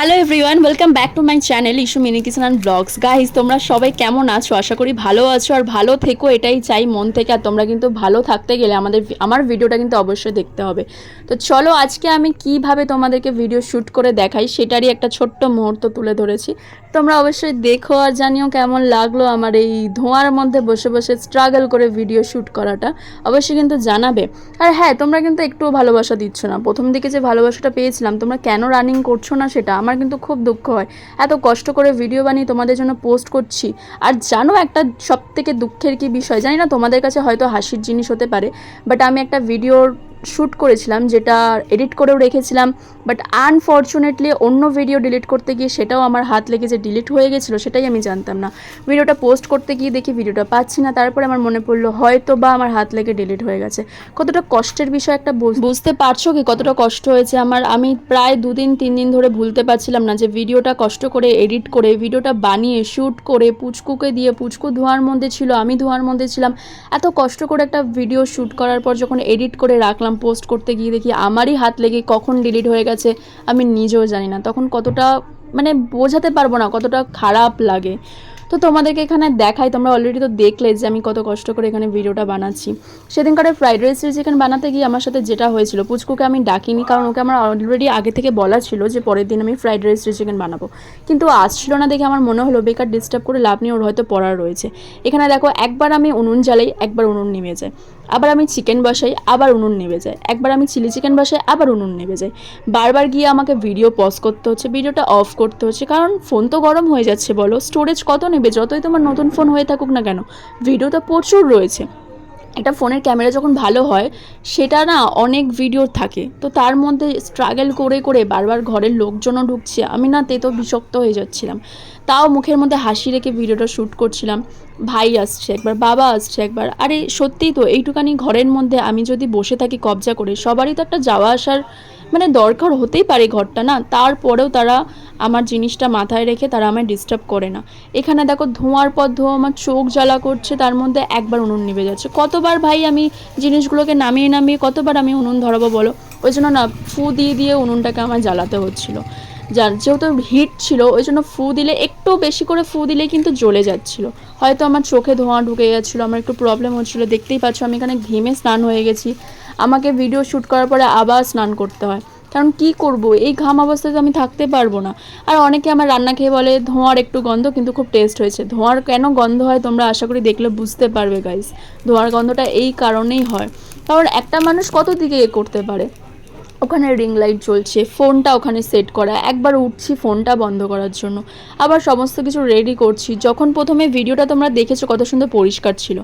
Hello everyone welcome back to my channel Ishu mini kitchen and vlogs guys তোমরা সবাই কেমন আছো? আশা করি ভালো আছো আর ভালো থেকো, এটাই চাই মন থেকে। আর তোমরা কিন্তু ভালো থাকতে গেলে আমাদের আমার ভিডিওটা কিন্তু অবশ্যই দেখতে হবে। তো চলো, আজকে আমি কীভাবে তোমাদেরকে ভিডিও শ্যুট করে দেখাই, সেটারই একটা ছোট্ট মুহূর্ত তুলে ধরেছি। তোমরা অবশ্যই দেখো আর জানিও কেমন লাগল আমার এই ধোঁয়ার মধ্যে বসে বসে স্ট্রাগল করে ভিডিও শ্যুট করাটা। অবশ্যই কিন্তু জানাবে। আর হ্যাঁ তোমরা কিন্তু একটুও ভালোবাসা দিচ্ছ না। প্রথম দিকে যে ভালোবাসাটা পেয়েছিলাম, তোমরা কেন রানিং করছ না সেটা আমার কিন্তু খুব দুঃখ হয়। এত কষ্ট করে ভিডিও বানিয়ে তোমাদের জন্য পোস্ট করছি। আর জানো একটা সব থেকে দুঃখের কি বিষয়? জানি না তোমাদের কাছে হয়তো হাসির জিনিস হতে পারে বাট আমি একটা ভিডিওর শ্যুট করেছিলাম, যেটা এডিট করেও রেখেছিলাম বাট আনফর্চুনেটলি অন্য ভিডিও ডিলিট করতে গিয়ে সেটাও আমার হাত লেগে যে ডিলিট হয়ে গেছিল, সেটাই আমি জানতাম না। ভিডিওটা পোস্ট করতে গিয়ে দেখি ভিডিওটা পাচ্ছি না, তারপরে আমার মনে পড়ল হয়তো বা আমার হাত লেগে ডিলিট হয়ে গেছে। কতটা কষ্টের বিষয় একটা বুঝ- বুঝতে পারছ কি কতটা কষ্ট হয়েছে? আমার, আমি প্রায় দুদিন তিন দিন ধরে ভুলতে পারছিলাম না যে ভিডিওটা কষ্ট করে এডিট করে ভিডিওটা বানিয়ে শ্যুট করে, পুচকুকে দিয়ে, পুচকু ধোঁয়ার মধ্যে ছিল, আমি ধোঁয়ার মধ্যে ছিলাম। এত কষ্ট করে একটা ভিডিও শ্যুট করার পর যখন এডিট করে রাখলাম পোস্ট করতে গিয়ে দেখি আমারই হাত লেগে কখন ডিলিট হয়ে গেছে, আমি নিজেও জানি না। তখন কতটা মানে বোঝাতে পারব না কতটা খারাপ লাগে। তো তোমাদেরকে এখানে দেখাই, তোমরা অলরেডি তো দেখলে যে আমি কত কষ্ট করে এখানে ভিডিওটা বানাচ্ছি। সেদিনকারে ফ্রাইড রাইস চিকেন বানাতে গিয়ে আমার সাথে যেটা হয়েছিল, পুচকুকে আমি ডাকিনি কারণ ওকে আমার অলরেডি আগে থেকে বলা ছিল যে পরের দিন আমি ফ্রাইড রাইস চিকেন বানাবো। কিন্তু আসছিল না দেখে আমার মনে হলো বেকার ডিস্টার্ব করে লাভ নিয়ে ওর হয়তো পড়ার রয়েছে। এখানে দেখো, একবার আমি উনুন জ্বালাই, একবার উনুন নেমে যায়। আবার আমি চিকেন বসাই, আবার উনুন নেমে যায়। একবার আমি চিলি চিকেন বসাই, আবার উনুন নেমে যায়। বারবার গিয়ে আমাকে ভিডিও পজ করতে হচ্ছে ভিডিওটা অফ করতে হচ্ছে, কারণ ফোন তো গরম হয়ে যাচ্ছে বলো। স্টোরেজ কত নেবে যতই তোমার নতুন ফোন হয়ে থাকুক না কেন ভিডিও তো প্রচুর রয়েছে। একটা ফোনের ক্যামেরা যখন ভালো হয়, সেটা না অনেক ভিডিও থাকে। তো তার মধ্যে স্ট্রাগল করে করে বারবার ঘরের লোকজনও ঢুকছে। আমি না তেতো বিষক্ত হয়ে যাচ্ছিলাম। তাও মুখের মধ্যে হাসি রেখে ভিডিওটা শ্যুট করছিলাম। ভাই আসছে একবার, বাবা আসছে একবার। আরে সত্যিই তো, এইটুকানি ঘরের মধ্যে আমি যদি বসে থাকি কবজা করে, সবারই তো একটা যাওয়া আসার মানে দরকার হতেই পারে ঘরটা না, তারপরেও তারা আমার জিনিসটা মাথায় রেখে তারা আমায় ডিস্টার্ব করে না। এখানে দেখো ধোঁয়ার পর ধোঁয়া, আমার চোখ জ্বালা করছে, তার মধ্যে একবার উনুন নিভে যাচ্ছে। কতবার ভাই আমি জিনিসগুলোকে নামিয়ে নামিয়ে, কতবার আমি উনুন ধরাবো বলো? ওই জন্য না, ফু দিয়ে দিয়ে উনুনটাকে আমার জ্বালাতে হচ্ছিল। যার যেহেতু হিট ছিল, ওই জন্য ফু দিলে, একটু বেশি করে ফু দিলে কিন্তু জ্বলে যাচ্ছিল। হয়তো আমার চোখে ধোঁয়া ঢুকে যাচ্ছিল আমার একটু প্রবলেম হচ্ছিল, দেখতেই পাচ্ছ আমি এখানে ঘেমে স্নান হয়ে গেছি। আমাকে ভিডিও শ্যুট করার পরে আবার স্নান করতে হয়। কারণ কি করব? এই ঘাম অবস্থায় তো আমি থাকতে পারব না। আর অনেকে আমার রান্না খেয়ে বলে, ধোঁয়ার একটু গন্ধ, কিন্তু খুব টেস্ট হয়েছে। ধোঁয়ার কেন গন্ধ হয় তোমরা আশা করি দেখলে বুঝতে পারবে গাইস ধোঁয়ার গন্ধটা এই কারণেই হয়। কারণ একটা মানুষ কত দিকে করতে পারে? ওখানে রিং লাইট জ্বলছে, ফোনটা ওখানে সেট করা, একবার উঠছি ফোনটা বন্ধ করার জন্য। আবার সমস্ত কিছু রেডি করছি, যখন প্রথমে ভিডিওটা তোমরা দেখেছ কত সুন্দর পরিষ্কার ছিল।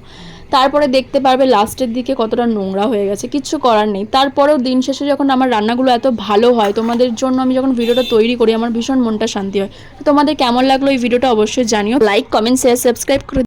তারপরে দেখতে পারবে লাস্টের দিকে কতটা নোংরা হয়ে গেছে, কিচ্ছু করার নেই। তারপরেও দিন শেষে যখন আমার রান্নাগুলো এত ভালো হয়, তোমাদের জন্য আমি যখন ভিডিওটা তৈরি করি, আমার ভীষণ মনটা শান্তি হয়। তোমাদের কেমন লাগল এই ভিডিওটা অবশ্যই জানিও। লাইক কমেন্ট শেয়ার সাবস্ক্রাইব করে